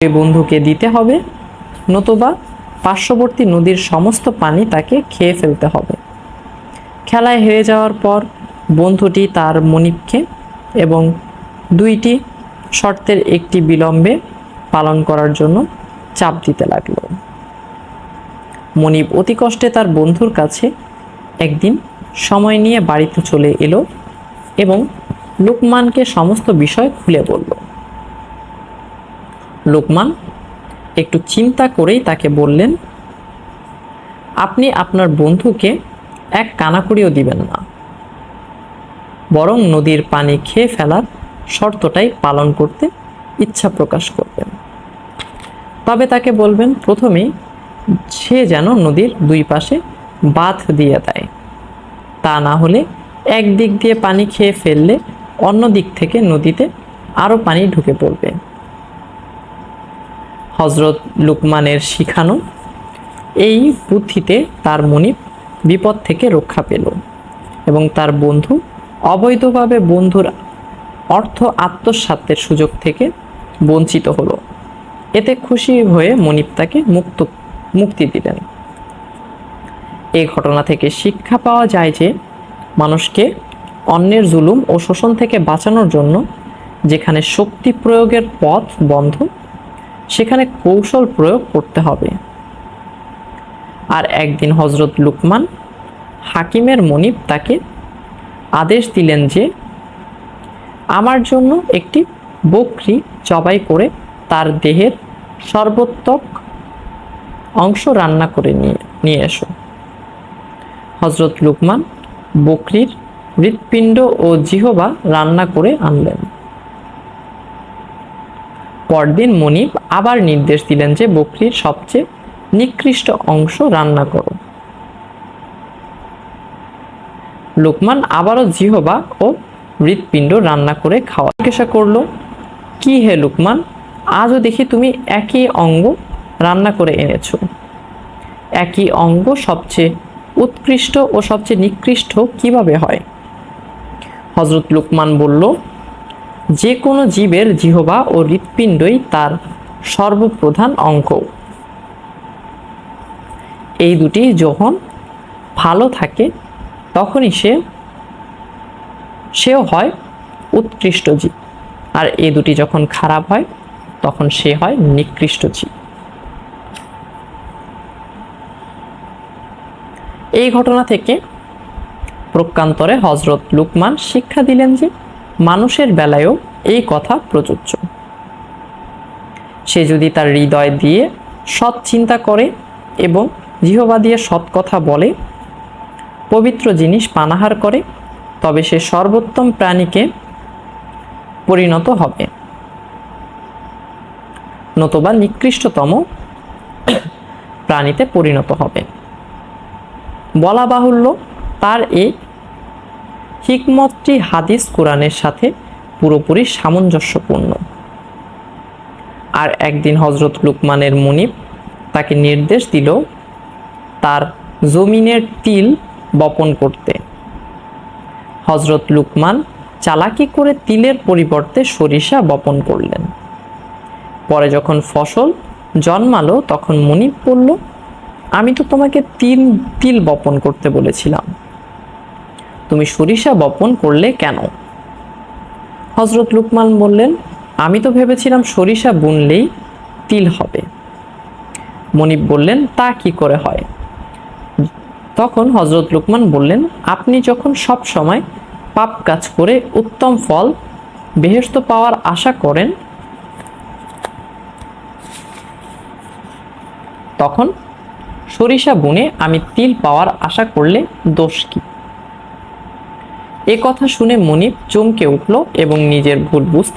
বন্ধুকে দিতে হবে, নতুবা পার্শ্ববর্তী নদীর সমস্ত পানি তাকে খেয়ে ফেলতে হবে। খেলায় হেরে যাওয়ার পর বন্ধুটি তার মনিবকে এবং দুইটি শর্তের একটি বিলম্বে পালন করার জন্য চাপ দিতে লাগল। মনিব অতি কষ্টে তার বন্ধুর কাছে একদিন সময় নিয়ে বাড়িতে চলে এলো এবং লোকমানকে সমস্ত বিষয় খুলে বলল। লোকমান একটু চিন্তা করেই তাকে বললেন, আপনি আপনার বন্ধুকে এক কানাকুড়িও দিবেন না। বরং নদীর পানি খেয়ে ফেলার শর্তটাই পালন করতে ইচ্ছা প্রকাশ করবেন। তবে তাকে বলবেন, প্রথমেই সে যেন নদীর দুই পাশে বাঁধ দিয়ে দেয়। তা না হলে এক দিক দিয়ে পানি খেয়ে ফেললে অন্য দিক থেকে নদীতে আরও পানি ঢুকে পড়বে। হজরত লুকমানের শিখানো এই বুদ্ধিতে তার মনিব বিপদ থেকে রক্ষা পেল এবং তার বন্ধু অবৈধভাবে বন্ধুর অর্থ আত্মসাতের সুযোগ থেকে বঞ্চিত হলো। এতে খুশি হয়ে মনিব তাকে মুক্ত, মুক্তি দিলেন। এই ঘটনা থেকে শিক্ষা পাওয়া যায় যে মানুষকে অন্যের জুলুম ও শোষণ থেকে বাঁচানোর জন্য যেখানে শক্তি প্রয়োগের পথ বন্ধ সেখানে কৌশল প্রয়োগ করতে হবে। আর একদিন হজরত লুকমান হাকিমের মনিব তাকে আদেশ দিলেন যে, আমার জন্য একটি বকরি জবাই করে তার দেহের সর্বোত্তক অংশ রান্না করে নিয়ে নিয়ে এসো। হজরত লুকমান বকরির হৃৎপিণ্ড ও জিহবা রান্না করে আনলেন। পরদিন মনিব আবার নির্দেশ দিলেন যে বকরির সবচেয়ে নিকৃষ্ট অংশ রান্না করো। লোকমান আবারও জিহবা ও হৃৎপিণ্ড রান্না করে খাওয়া। জিজ্ঞাসা করল, কি হে লোকমান, আজও দেখি তুমি একই অঙ্গ রান্না করে এনেছো। একই অঙ্গ সবচেয়ে উৎকৃষ্ট ও সবচেয়ে নিকৃষ্ট কীভাবে হয়? হজরত লুকমান বলল যে কোনো জীবের জিহবা ও হৃৎপিণ্ডই তার সর্বপ্রধান অঙ্গ। এই দুটি যখন ভালো থাকে, তখনই সে, সেও হয় উৎকৃষ্ট জীব। আর এই দুটি যখন খারাপ হয়, তখন সে হয় নিকৃষ্ট জীব। এই ঘটনা থেকে প্রকান্তরে হজরত লুকমান শিক্ষা দিলেন যে মানুষের বেলায়ও এই কথা প্রযোজ্য। সে যদি তার হৃদয় দিয়ে সৎ চিন্তা করে এবং জিহবা দিয়ে সৎ কথা বলে, পবিত্র জিনিস পানাহার করে, তবে সে সর্বোত্তম প্রাণীকে পরিণত হবে। নতুবা নিকৃষ্টতম প্রাণীতে পরিণত হবে। বলা বাহুল্য, তার এই হিকমতটি হাদিস কোরআনের সাথে পুরোপুরি সামঞ্জস্যপূর্ণ। আর একদিন হজরত লুকমানের মুনিব তাকে নির্দেশ দিল তার জমিনের তিল বপন করতে। হজরত লুকমান চালাকি করে তিলের পরিবর্তে সরিষা বপন করলেন। পরে যখন ফসল জন্মালো তখন মুনিব বলল, আমি তো তোমাকে তিল তিল বপন করতে বলেছিলাম। তুমি সরিষা বপন করলে কেন? হজরত লুকমান বললেন, আমি তো ভেবেছিলাম সরিষা বুনলেই তিল হবে। মনিব বললেন, তা কি করে হয়? তখন হজরত লুকমান বললেন, আপনি যখন সব সময় পাপ কাজ করে উত্তম ফল বেহেস্ত পাওয়ার আশা করেন, তখন সরিষা বুনে আমি তিল পাওয়ার আশা করলে দোষ কি? এ কথা শুনে মনিব চমকে উঠল এবং নিজের ভুল বুঝতে